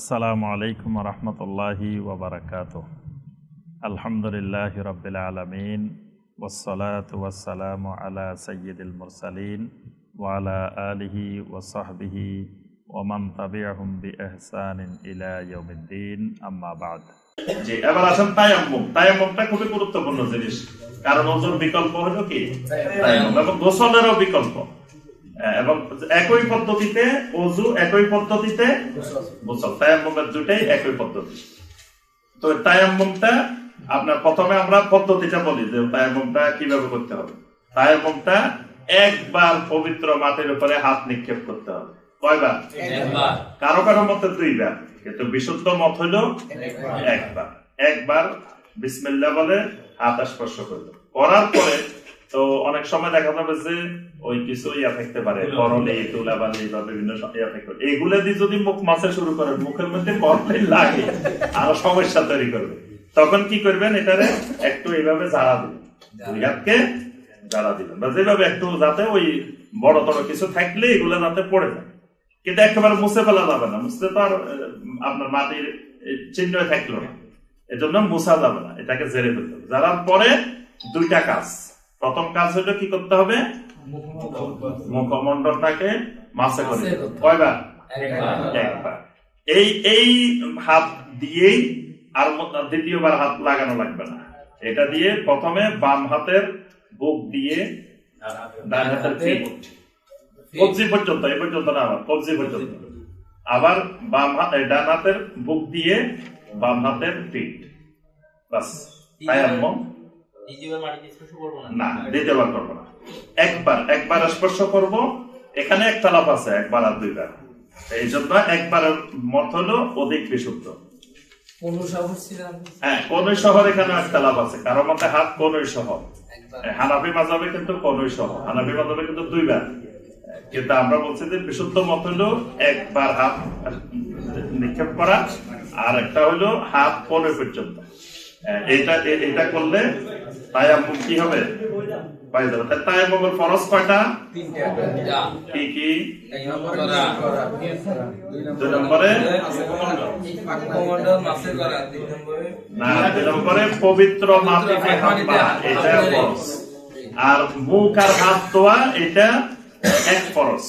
আসসালামু আলাইকুম রহমতুল্লাহি ওবরাকাত আলহামদুলিল্লাহ রবিল আলমিন ওসলাত ওয়াসালাম আলা সৈয়দুল মুরসালিন ওয়ালা আলিহি ওসাহবিহি ওমান তাবিআহুম বি ইহসানিন ইলা ইয়াউমিদ্দিন, আম্মা বাদ। জি, এবার আসেন তায়াম্মুম। তায়াম্মুমটা খুবই গুরুত্বপূর্ণ জিনিস। কারণ ওজোর বিকল্প হলো কি? তায়াম্মুম। এবং গোসলেরও বিকল্প। এবং একই পদ্ধতিতে অজু একই পদ্ধতিতে গোসল। তায়াম্মুমের দুটাই একই পদ্ধতি। তো তায়াম্মুমটা আপনার প্রথমে আমরা পদ্ধতিটা বলি যে তায়াম্মুমটা কীভাবে করতে হবে। তায়াম্মুমটা একবার পবিত্র মাটির উপরে হাত নিক্ষেপ করতে হবে। কয়বার? কারও কারও মতে দুইবার কিন্তু বিশুদ্ধ মত হইল একবার। একবার বিসমিল্লাহ বলে হাত স্পর্শ করল। করার পরে তো অনেক সময় দেখা যাবে যে ওই কিছু ইয়া থাকতে পারে করলে তুলাবালি বা বিভিন্ন ইয়া থাকতে পারে। এগুলো দিয়ে যদি মুখ মাছে শুরু করেন মুখের মধ্যে করলে লাগে আরও সমস্যা তৈরি করবে। তখন কি করবেন এটারে একটু এইভাবে ঝাড়া দিবেন। দুই হাতকে ঝাড়া দিবেন। বা যেভাবে একটু যাতে ওই বড় কিছু থাকলে এগুলো যাতে পড়ে যায়। কিন্তু একেবারে মুছে ফেলা যাবে না। মুছতে তো আর আপনার মাটির চিহ্ন থাকল না। এজন্য মুছা যাবে না। এটাকে জেরে ফেলতে হবে। যারার পরে দুইটা কাজ। প্রথম কাজ হলো কি করতে হবে? মুখমণ্ডলটাকে মাসে করে কয়বার? একবার। এই এই হাত দিয়েই আর দ্বিতীয়বার হাত লাগানো লাগবে না। এটা দিয়ে প্রথমে বাম হাতের বুক দিয়ে ডান হাতের কবজি পর্যন্ত এই পর্যন্ত না আবার কবজি পর্যন্ত। আবার বাম হাত ডান হাতের বুক দিয়ে বাম হাতের পিঠ বাস তায়াম্মম না দ্বিতীয়বার করব না? একবার একবার স্পর্শ করব এখানে একটা লাভ আছে একবার আর দুইবার। এই জন্য একবারের মত হলো অধিক বিশুদ্ধ। হ্যাঁ কোনই শহর এখানে আছে কারও মতে হাত কোনই শহর? হানাফি মাজাবে কিন্তু কোনই সহ হানাফি মাজাবে কিন্তু দুইবার। কিন্তু আমরা বলছি যে বিশুদ্ধ মত হলো একবার হাত নিক্ষেপ করা আর একটা হলো হাত কোনে পর্যন্ত। এটা এটা করলে তায়াম্মুম কি হবে? পাই যাবে। তাই তায়াম্মুমের ফরজ কয়টা? কি কি? দুই নম্বরে। না দুই নম্বরে পবিত্র মাটিতে হাত পা। এটা ফরজ। আর মুখ আর হাত ধোয়া এটা এক ফরজ।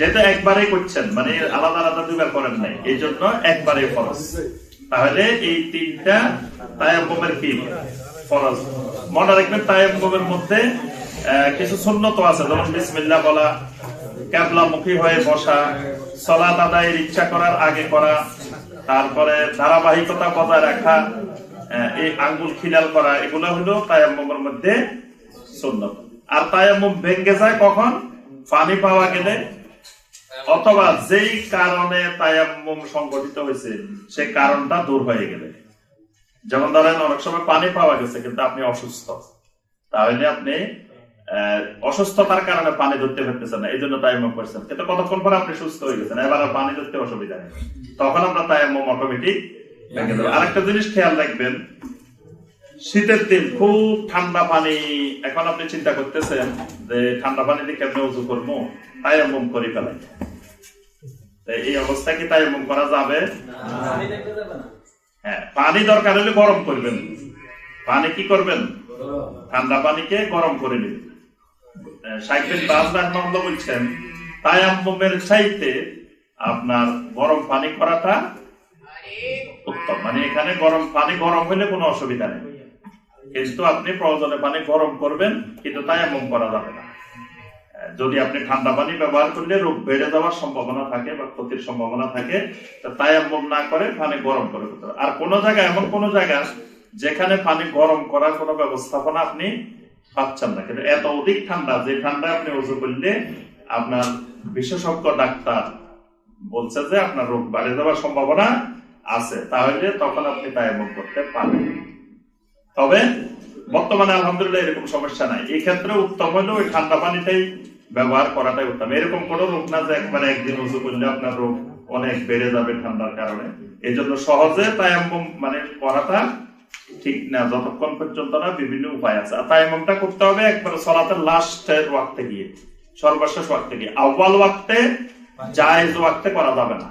যেটা একবারে করছেন মানে আলাদা আলাদা দুবার করেন নাই এই জন্য একবারে ফরজ। তাহলে এই তিনটা তায়াম্মুমের কি? ফরজ। মনে রাখবেন তায়াম্মুমের মধ্যে কিছু সুন্নত আছে, যেমন বিসমিল্লাহ বলা, ক্যাবলামুখী হয়ে বসা, সলাত আদায়ের ইচ্ছা করার আগে করা, তারপরে ধারাবাহিকতা বজায় রাখা এই আঙ্গুল খিলাল করা, এগুলো হলো তায়াম্মুমের মধ্যে সুন্নত। আর তায়াম্মুম ভেঙ্গে যায় কখন? পানি পাওয়া গেলে অথবা যেই কারণে তায়াম্মুম সংগঠিত হয়েছে সেই কারণটা দূর হয়ে গেলে। যেমন ধরেন, অনেক সময় পানি পাওয়া গেছে, কিন্তু আপনি অসুস্থ। তাহলে আপনি অসুস্থতার কারণে পানি ধরতে পারতেছেন না, এই জন্য তায়াম্মুম করছেন। কিন্তু কতক্ষণ পরে আপনি সুস্থ হয়ে গেছেন? এবার আর পানি ধরতে অসুবিধা নেই। তখন আমরা তায়াম্মুম অটোমেটিক ভেঙে দেবো আরেকটা জিনিস খেয়াল রাখবেন, শীতের দিন খুব ঠান্ডা পানি, এখন আপনি চিন্তা করতেছেন যে ঠান্ডা পানি দিয়ে কেমনে উজু করব, তায়াম্মুম করে ফেলাই। এই অবস্থা কি তায়াম্মুম করা যাবে? হ্যাঁ পানি দরকার হলে গরম করবেন। পানি কি করবেন? ঠান্ডা পানিকে গরম করে নেবেন সাইকেল বলছেন। তায়াম্মুমের চাইতে আপনার গরম পানি করাটা উত্তম। মানে এখানে গরম পানি গরম হলে কোনো অসুবিধা নেই। কিন্তু আপনি প্রয়োজনে পানি গরম করবেন কিন্তু তায়াম্মুম করা যাবে না। যদি আপনি ঠান্ডা পানি ব্যবহার করলে রোগ বেড়ে যাওয়ার সম্ভাবনা থাকে বা ক্ষতির সম্ভাবনা থাকে, তা তায়াম্মুম না করে পানি গরম করে। আর কোন জায়গায়, এমন কোন জায়গা যেখানে পানি গরম করার কোনো ব্যবস্থাপনা আপনি পাচ্ছেন না। কিন্তু এত অধিক ঠান্ডা, যে ঠান্ডা আপনি উজু করলে আপনার বিশেষজ্ঞ ডাক্তার বলছে যে আপনার রোগ বাড়ে যাওয়ার সম্ভাবনা আছে, তাহলে তখন আপনি তায়াম্মুম করতে পারেন তবে বর্তমানে আলহামদুলিল্লাহ এরকম সমস্যা নাই। এই ক্ষেত্রে উত্তম হলো ওই ঠান্ডা পানিটাই ব্যবহার করাটাই উত্তম। এরকম কোনো রোগ না যে একবারে একদিন উজু করলে আপনার রোগ অনেক বেড়ে যাবে ঠান্ডার কারণে। এই জন্য সহজে তায়াম্মুম মানে করাটা ঠিক না, যতক্ষণ পর্যন্ত না বিভিন্ন উপায় আছে। আর তায়াম্মুমটা করতে হবে একবারে সলাতের লাস্টের ওয়াক্তে গিয়ে, সর্বশেষ ওয়াক্তে গিয়ে। আউ্বাল ওয়াক্তে, জায়েজ ওয়াক্তে করা যাবে না।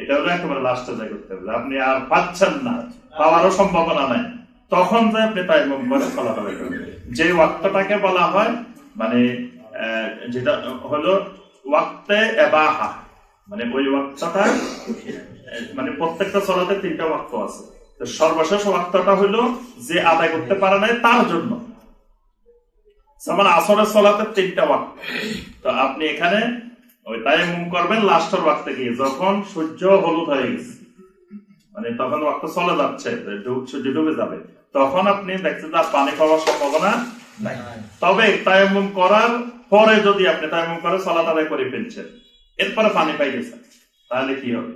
এটা হলো একেবারে লাস্টে যাই করতে হবে। আপনি আর পাচ্ছেন না, পাওয়ারও সম্ভাবনা নাই। তখন যে আপনি তাইমুম করে চলাটা যে ওয়াক্তটাকে বলা হয় মানে যেটা হলো ওয়াক্তে এবাহা। মানে ওই ওয়াক্তটা মানে প্রত্যেকটা চলাতে তিনটা ওয়াক্ত আছে। তো সর্বশেষ ওয়াক্তটা হলো যে আদায় করতে পারে নাই তার জন্য। যেমন আসরের চলাতে তিনটা ওয়াক্ত। তো আপনি এখানে ওই তাইমুম করবেন লাস্টের ওয়াক্তে গিয়ে যখন সূর্য হলুদ হয়ে গেছে। মানে তখন ওয়াক্ত চলে যাচ্ছে ডুব- সূর্য ডুবে যাবে। তখন আপনি দেখছেন পানি পাওয়ার সম্ভাবনা তবে তায়াম্মুম করার পরে যদি আপনি তাই তায়াম্মুম করে সালাত আদায় করে ফেলছেন। এরপরে পানি পাই গেছেন তাহলে কি হবে?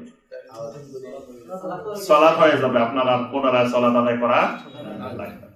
সালাত হয়ে যাবে। আপনার আর পুনরায় সালাত আদায় করা লাগবে।